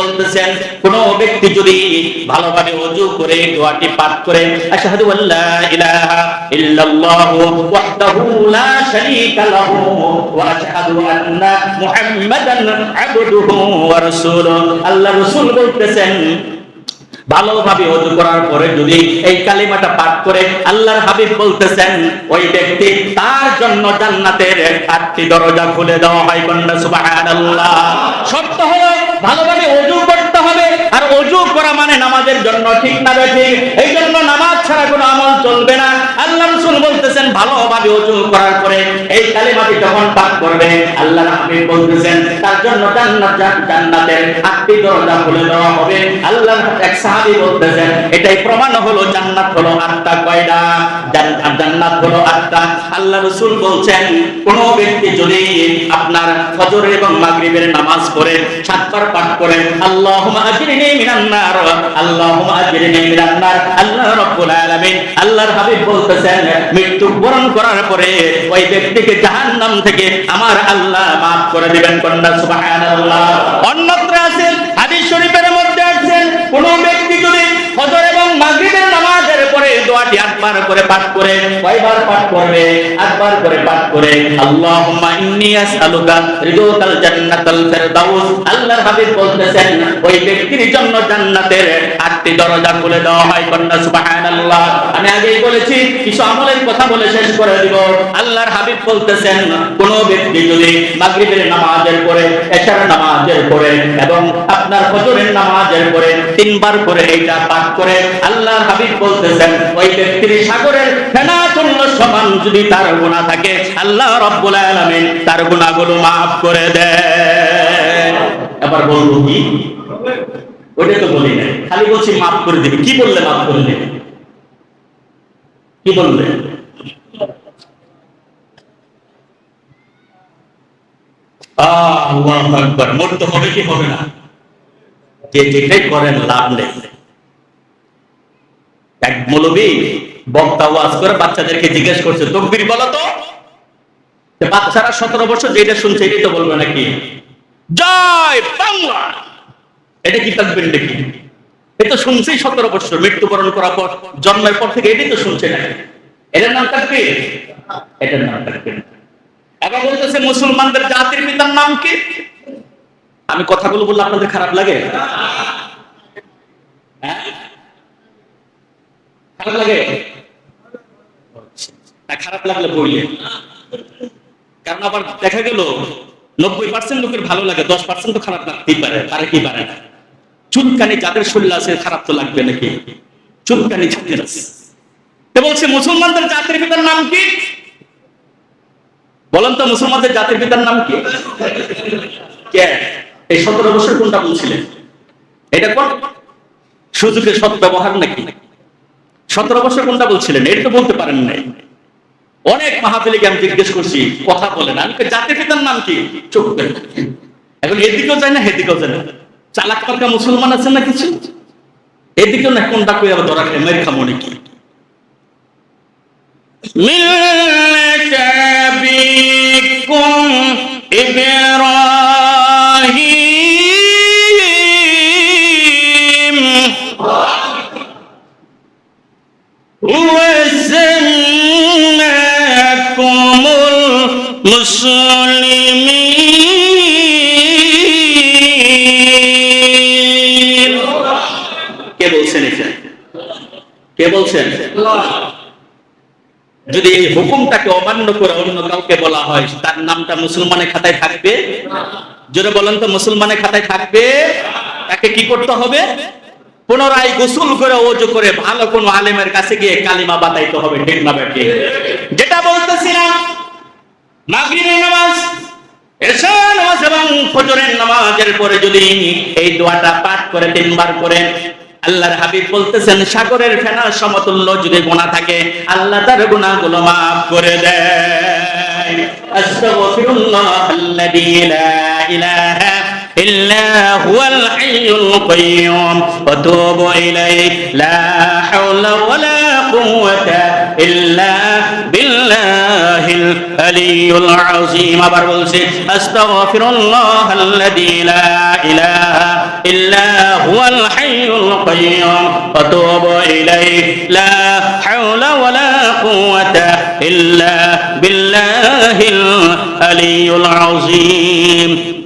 বলতেছেন, কোন ব্যক্তি যদি ভালোভাবে করে, দোয়াটি পাঠ করে আল্লাহ বলতেছেন, ভালোভাবে অজু করার পরে যদি এই কালিমাটা পাঠ করে আল্লাহর হাবিব বলতেছেন, ওই ব্যক্তি তার জন্য জান্নাতের আটটি দরজা খুলে দেওয়া হয় কন্যা সুবহানাল্লাহ। শর্ত হলো ভালোভাবে অজু আর অজু করা মানে নামাজের জন্য ঠিক না ঠিক? এই জন্য নামাজ ছাড়া কোনো আমল চলবে না। আল্লাহ রাসূল বলতেছেন, ভালোভাবে অজু করার পরে এই কালিমাটি যখন পাঠ করবে আল্লাহর হাবিব বলতেছেন, তার জন্য জান্নাত আটটি দরজা খুলে দেওয়া হবে। আল্লাহর এক বলতেছেন, এটাই প্রমাণ হলো জান্নাত হলো জান্নাত হলো আল্লাহ রাসূল বলছেন, কোন ব্যক্তি যদি আপনার ফজর এবং মাগরিবের নামাজ পড়ে, সাতবার পাঠ করে, আল্লাহুম্মা আল্লাহর বলতেছেন, মৃত্যু বরণ করার পরে ওই ব্যক্তিকে জাহান্নাম থেকে আমার আল্লাহ maaf করে দিবেন কন্যা অন্যত্র আছে হাদিস শরীফের মধ্যে আছেন কোন ব্যক্তি যদি ফজর এবং মাগরিবের নামাজের পরে আটবার করে পাঠ করে, কয়বার পাঠ করবে? আটবার করে পাঠ করে, আল্লাহুম্মা ইন্নী জান্নাতাল ফিরদাউস। আল্লাহর হাবিব বলতেছেন, ওই ব্যক্তির জন্য জান্নাতের আটটি দরজা খুলে দেওয়া হয় কন্যা, সুবহানাল্লাহ। আমি আগেই বলেছি, কিছু আমলের কথা বলে শেষ করে দিব। আল্লাহর হাবিব বলতেছেন, কোন ব্যক্তি যদি মাগরিবের নামাজের পরে, এশার নামাজের পরে এবং আপনার ফজরের নামাজের পরে তিনবার করে এইটা পাঠ করে, আল্লাহর হাবিব বলতেছেন, ওই যদি তার গুনাহ থাকে maaf করে দেয় এবার বলব কি? ওটা তো বলি না খালি বলছি মাফ করে দিবে। কি বললে মাফ করে দিবে? কি বললে? হবে কি হবে না? যে যেটাই করেন, লাভ নেই। বক্তা ওয়াজ করে বাচ্চাদেরকে জিজ্ঞেস করছে, তকবির বলো তো? বাচ্চারা সতেরো বছর যেটা শুনছে, এটাই তো বলবে নাকি? জয় বাংলা! এটা কি তাকবির নাকি? এটা শুনছেই সতেরো বছর, মৃত্যুবরণ করার পর, জন্মের পর থেকে এটাই তো শুনছে না এটার নাম তাকবির? এটার নাম তাকবির। এবার বলতেছে, মুসলমানদের জাতির পিতার নাম কি? আমি কথাগুলো বললে আপনাদের খারাপ লাগে? হ্যাঁ? খারাপ লাগে? খারাপ লাগলে বইলে। কারণ আবার দেখা গেল, নব্বই পার্সেন্ট লোকের ভালো লাগে, দশ পার্সেন্ট তো খারাপ লাগতেই পারে পারে কি পারে না। যাদের শরীর আছে, খারাপ তো লাগবে নাকি? চুলকানি যাদের আছে। বলছে, মুসলমানদের জাতির পিতার নাম কি? বলেন তো, মুসলমানদের জাতির পিতার নাম কি? কে? এই সতেরো বছর কোনটা বলছিলেন? এটা কোন? সুযোগের সৎ ব্যবহার নাকি? সতেরো বছর কোনটা বলছিলেন? এটা তো বলতে পারেন নাই। অনেক মাহাবিলিকে আমি জিজ্ঞেস করছি, কথা বলে না। আমি জাতি পিতার নাম কি? চোখ এখন এদিকেও যায় না, হেদিকেও যায় না। চালাক পাল্কা মুসলমান আছে না কিছু? এদিকেও না, কোনটা কই আবার ধরা খাই মেরে খামো নাকি? মিল্লাত কে বলছেন কে বলছেন? যদি এই হুকুমটাকে অমান্য করে অন্য কাউকে বলা হয়, তার নামটা মুসলমানের খাতায় থাকবে? জোরে বলেন তো, মুসলমানের খাতায় থাকবে? তাকে কি করতে হবে? পুনরায় গোসল করে ওজু করে ভালো কোনো আলেমের কাছে গিয়ে কালিমা বাতাইতে হবে যেটা বলতেছিলাম মাগরিবের নামাজ এশা নামাজ এবং ফজরের নামাজের পরে যদি এই দোয়াটা পাঠ করে তিনবার করে আল্লাহর হাবিব বলতেছেন সাগরের ফেনা সমতুল্য যদি গুনাহ থাকে আল্লাহ তার গুনাহগুলো maaf করে দেয় আস্তাগফিরুল্লাহ আল্লাযী লা ইলাহা إلا هو الحي القيوم وتوب إليه لا حول ولا قوة إلا بالله العلي العظيم بربلسي أستغفر الله الذي لا إله إلا هو الحي القيوم. أتوب إليه. لا حول ولا قوة إلا بالله العلي العظيم.